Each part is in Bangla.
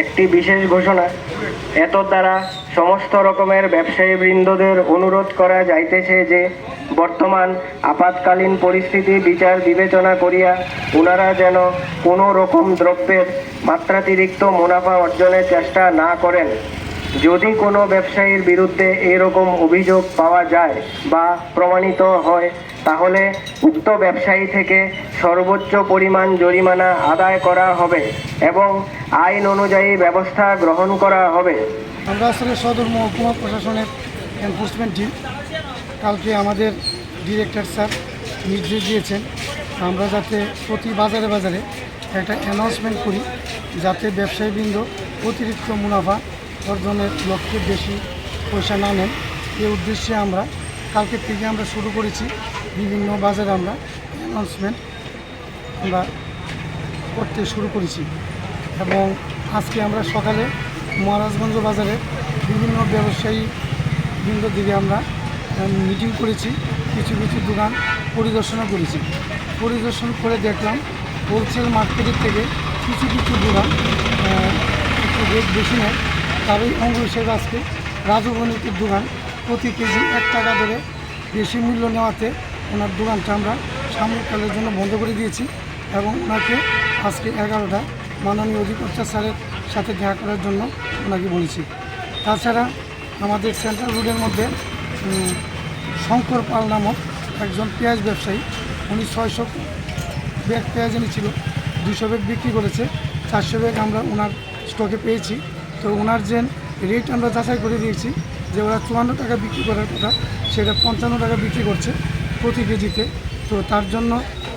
একটি বিশেষ ঘোষণা, এত দ্বারা সমস্ত রকমের ব্যবসায়ী বৃন্দদের অনুরোধ করা যাইতেছে যে বর্তমান আপাতকালীন পরিস্থিতি বিচার বিবেচনা করিয়া ওনারা যেন কোনো রকম দ্রব্যের মাত্রাতিরিক্ত মুনাফা অর্জনের চেষ্টা না করেন। যদি কোনো ব্যবসায়ীর বিরুদ্ধে এরকম অভিযোগ পাওয়া যায় বা প্রমাণিত হয়, তাহলে উক্ত ব্যবসায়ী থেকে সর্বোচ্চ পরিমাণ জরিমানা আদায় করা হবে এবং আইন অনুযায়ী ব্যবস্থা গ্রহণ করা হবে। আমরা আসলে সদর মহকুমা প্রশাসনের এনফোর্সমেন্ট টিম কালকে আমাদের ডিরেক্টর স্যার নির্দেশ দিয়েছেন, আমরা যাতে প্রতি বাজারে বাজারে একটা অ্যানাউন্সমেন্ট করি, যাতে ব্যবসায়ীবৃন্দ অতিরিক্ত মুনাফা অর্জনের লক্ষ্যে বেশি পয়সা না নেন। এই উদ্দেশ্যে আমরা কালকে থেকে আমরা শুরু করেছি বিভিন্ন বাজারে আমরা অ্যানাউন্সমেন্ট আমরা করতে শুরু করেছি। এবং আজকে আমরা সকালে মহারাজগঞ্জ বাজারে বিভিন্ন ব্যবসায়ী বৃন্দ দিকে আমরা মিটিং করেছি, কিছু কিছু দোকান পরিদর্শনও করেছি। পরিদর্শন করে দেখলাম হোলসেল মার্কেটের থেকে কিছু কিছু দোকান একটু রেট বেশি নেয়। তারই অঙ্গ হিসেবে আজকে রাজু বণিকের দোকান। প্রতি কেজি এক টাকা ধরে বেশি মূল্য নেওয়াতে ওনার দোকানটা আমরা সাময়িককালের জন্য বন্ধ করে দিয়েছি এবং ওনাকে আজকে এগারোটা মাননীয় অধিকর্তা স্যারের সাথে দেখা করার জন্য ওনাকে বলেছি। তাছাড়া আমাদের সেন্ট্রাল রোডের মধ্যে শঙ্কর পাল নামক একজন পেঁয়াজ ব্যবসায়ী, উনি ছয়শো ব্যাগ পেঁয়াজ এনেছিল, দুশো ব্যাগ বিক্রি করেছে, চারশো ব্যাগ আমরা ওনার স্টকে পেয়েছি। তো ওনার যে রেট আমরা যাচাই করে দিয়েছি যে ওরা চুয়ান্ন টাকা বিক্রি করার কথা সেটা পঞ্চান্ন টাকা বিক্রি করছে প্রতি কেজিতে। তো তার জন্য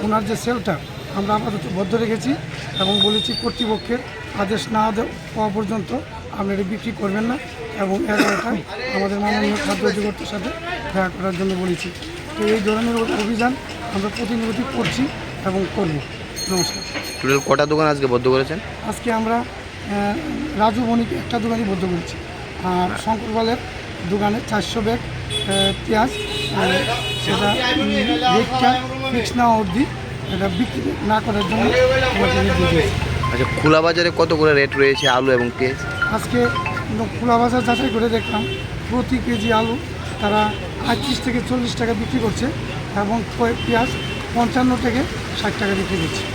ওনার যে সেলটা আমরা আপাতত বদ্ধ রেখেছি এবং বলেছি কর্তৃপক্ষের আদেশ না পাওয়া পর্যন্ত আপনারা বিক্রি করবেন না এবং এগারোটায় আমাদের মাননীয় খাদ্য অধিকর্তার সাথে দেখা করার জন্য বলেছি। তো এই ধরনের অভিযান আমরা প্রতিনিয়ত করছি এবং করব। নমস্কার। কটা দোকান আজকে বদ্ধ করেছেন? আজকে আমরা রাজু বণিক একটা দোকানই বদ্ধ করেছি। আর শঙ্করপালের দোকানে চারশো ব্যাগ পেঁয়াজ সেটা রেটটা ফিক্স না অবধি এটা বিক্রি না করার জন্য আচ্ছা খোলা বাজারে কত করে রেট রয়েছে আলু এবং পেঁয়াজ? আজকে খোলা বাজার যাচাই করে দেখলাম প্রতি কেজি আলু তারা আটত্রিশ থেকে চল্লিশ টাকা বিক্রি করছে এবং পেঁয়াজ পঞ্চান্ন থেকে ষাট টাকা বিক্রি করছে।